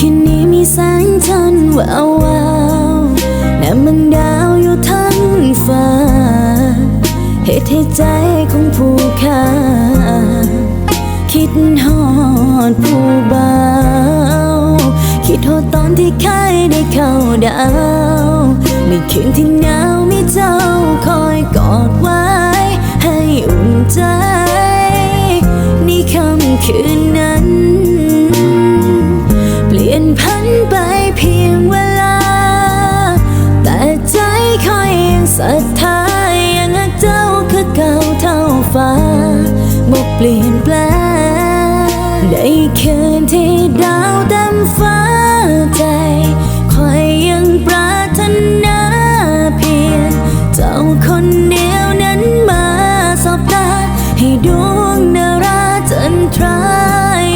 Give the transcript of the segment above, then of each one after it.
คืนนี้มีแสงจันทร์แวววาวและมันดาวอยู่ทั้งฟ้า เหตุให้ใจของผู้ค่าคิดฮอดผู้บ่าวคิดฮอดตอนที่เคยได้เข้าดาว ในคืนที่หนาวมีเจ้าคอยกอดไว้ ให้อุ่นใจ ในค่ำคืนนั้น ฟ้าบอกเปลี่ยนแปลงได้คืนที่ดาวเต็มฟ้าใจคอยยังปรารถนาเพียงเจ้าคนเดียวนั้นมาสบตา ให้ดวงดาราจันทรา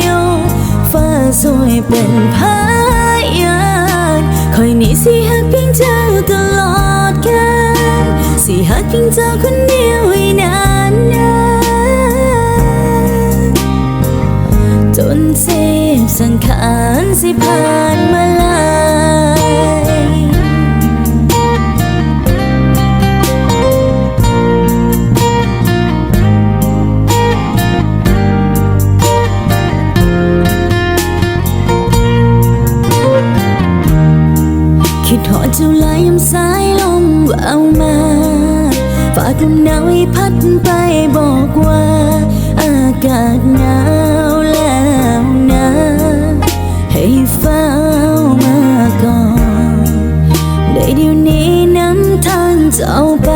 ยงฟ้าสวยเป็นพยานคอยนี่สิหักเพียงเจ้าตลอดกาลสิหักเพียงเจ้าคนเดียวให้นานนา สังขารสิผ่านมาลายคิดหอดเจ้าลายยามสายลมแววมา ฝากลมหนาวให้พัดไปบอกว่า อากาศหนาว จะเอาไป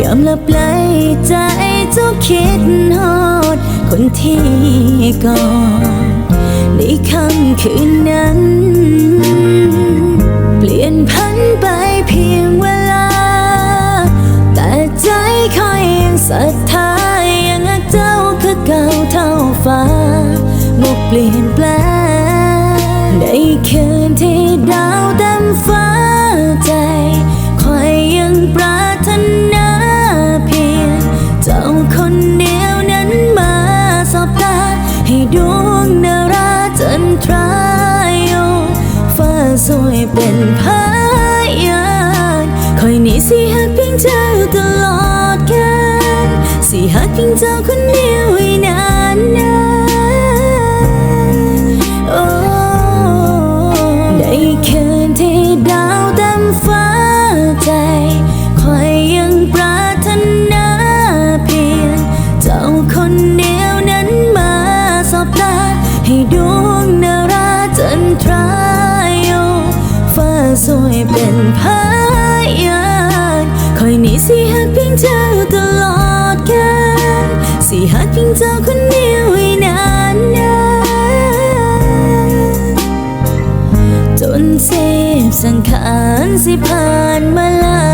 ยามลับไหลใจเจ้าคิดฮอด คนที่ก่อน ในค่ำคืนนั้น เปลี่ยนพันไปเพียงเวลา แต่ใจคอยยังศรัทธายังเจ้าคือเก่าเท่าฟ้าบอกเปลี่ยนแปลง คนเดียวนั้นมาสอบตา ให้ดวงดาราจันทรายงฟ้าสวยเป็นพยานคอยนี่สิหักเพียงเจ้าตลอดกาลสิหักเพียงเจ้าคนเดียวให้นานนา นี่สิหักเพียงเจ้าตลอดกาลสิหักเพียงเจ้าคนเดียวให้นานนานจนเสพสังขารสิผ่านมาลา